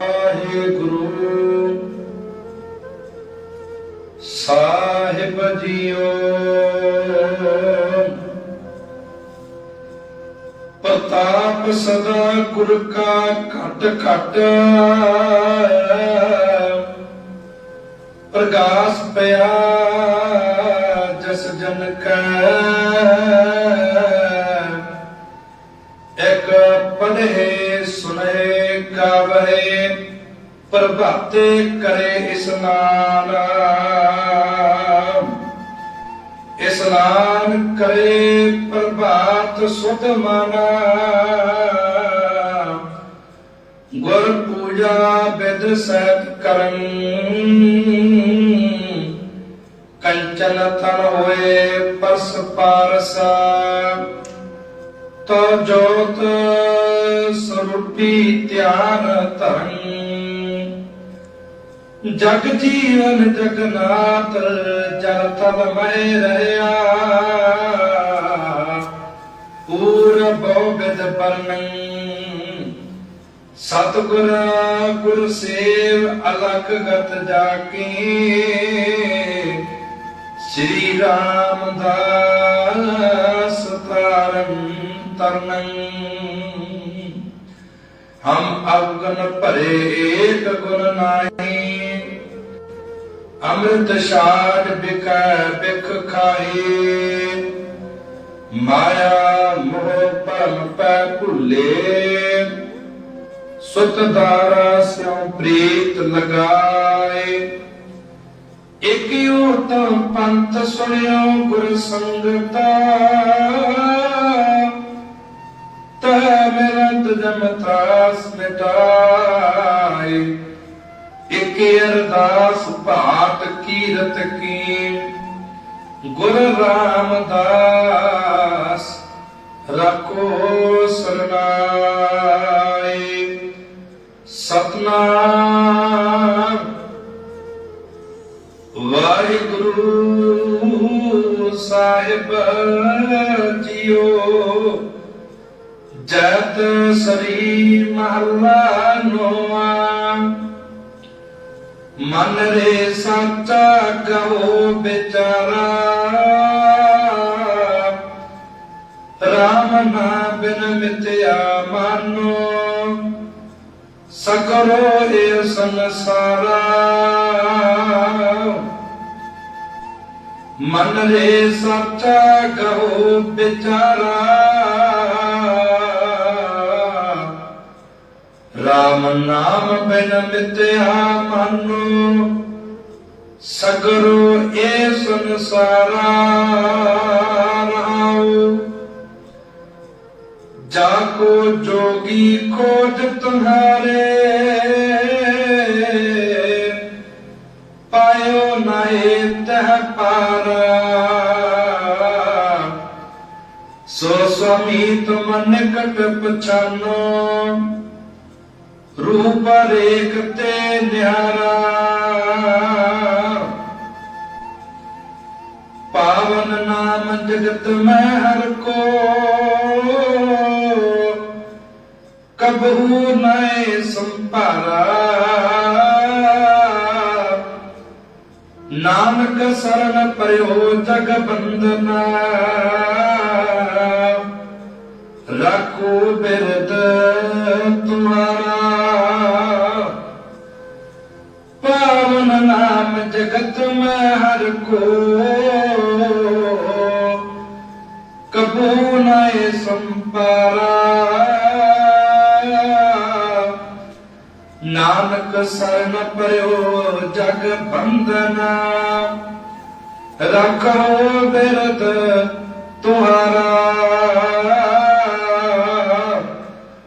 ਵਾਹਿਗੁਰੂ ਸਾਹਿਬ JIO ਪ੍ਰਤਾਪ ਸਦਾ ਗੁਰ ਕਾ ਘਟ ਘਟ। ਪ੍ਰਗਾਸ ਪਿਆ ਜਸ ਜਨ ਕੈ। ਗਾਵੇ ਪ੍ਰਭਾਤੇ ਕਰੇ ਇਸਨਾਨ ਇਸਨਾਨ ਕਰੇ, ਪ੍ਰਭਾਤ ਸੁਧ ਮਨਾ। ਗੁਰ ਪੂਜਾ ਬਿਦ ਸਹਿਤ ਕਰਨ। ਕੰਚਨ ਤਨ ਹੋਏ ਪਰਸ ਪਾਰਸਾ। ਤੋ ਜੋਤ ਸਰੂਪੀ ਧਿਆਨ ਧਰਨ ਜਗ ਜੀਵਨ ਜਗਨਾਥ, ਜਲ ਤਲ ਮਹਿ ਰਹਾ। ਪੂਰ ਬੋਗਦ ਪਰਨੰ ਸਤਗੁਰ, ਗੁਰ ਸੇਵ, ਅਲਖ ਗਤ ਜਾਕੀ। ਸ੍ਰੀ ਰਾਮਦਾਸ ਤਾਰਨ ਤਰਨੰ। ਹਮ ਅਵਗਨ ਭਰੇ ਏਕ ਗੁਣ ਨਾਹੀ। ਅੰਮ੍ਰਿਤ ਛਾੜ ਬਿਕੈ ਬਿਖ ਖਾਏ ਮਾਇਆ ਮੋਹ ਭਰਮ ਪੈ ਭੁੱਲੇ। ਸੁਤ ਦਾਰਾ ਸਿਉ ਪ੍ਰੀਤ ਲਗਾਏ। ਇਕਿਓ ਤਮ ਪੰਥ ਸੁਣਿਓ ਗੁਰ ਸੰਗਤਾ। ਤੈ ਮਿਲੰਤ ਜਮ ਮਿਟਾਏ ਇਕ ਅਰਦਾਸ ਭਾਤ ਕੀਰਤ ਕੀ? ਗੁਰ ਰਾਮਦਾਸ, ਰਖੋ ਸਰਨਾਏ। ਸਤਨਾਮ। ਵਾਹਿਗੁਰੂ ਸਾਹਿਬ ਜੀਓ। ਜਤ ਸਰੀ ਮਹਲਾ ਨੋਆ, ਮਨ ਰੇ ਸਾਚਾ ਕਹੋ ਵਿਚਾਰਾ। ਰਾਮ ਨਾ ਬਿਨ ਮਿਤਿਆ ਮਾਨੋ, ਸਕਰੋ ਇਹ ਸੰਸਾਰਾ। ਮਨ ਰੇ ਸਾਚਾ ਕਹੋ ਵਿਚਾਰਾ। ਰਾਮ ਨਾਮ ਬਿਨ ਮਿਤਿਆ ਮਨੋ ਸਗਰੋ ਏ ਸੰਸਾਰਾ ਰਹਾਉ। ਜਾ ਕੋ ਜੋਗੀ ਖੋਜ ਤੁਮਹਾਰੇ ਪਾਇਓ ਨਾਏ ਤਹ ਪਾਰ। ਸੋ ਸੁਮੀ ਤੁਮ ਨਿਕਟ ਪਛਾਨੋ ਰੂਪ ਰੇਖ ਤੇ ਨਿਹਾਰਾ। ਪਾਵਨ ਨਾਮ ਜਗਤ ਮੈਂ ਹਰ ਕੋ। ਕਬਹੂ ਨੈ ਸੰਭਾਰਾ। ਨਾਨਕ ਸਰਣ ਪਰਿਓ ਜਗ ਬੰਦਨਾ ਨਾਮ ਜਗਤ ਮੈਂ ਹਰ ਕੋ। ਕਬੂ ਨਾਏ ਸੰਪਾਰਾ। ਨਾਨਕ ਸਰਨ ਪਰਿਓ ਜਗ ਬੰਦਨਾ ਰੱਖੋ ਬਿਰਦ ਤੁਹਾਰਾ।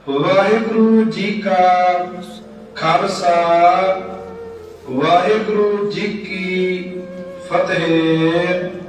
ਵਾਹਿਗੁਰੂ ਜੀ ਕਾ ਖਾਲਸਾ। ਵਾਹਿਗੁਰੂ ਜੀ ਕੀ ਫਤਿਹ।